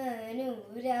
അനുരാ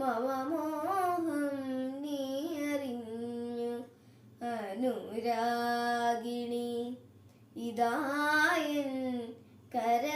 മമമോഹം നീയറിഞ്ഞു അനുരാഗിണി. ഇതായൻ കര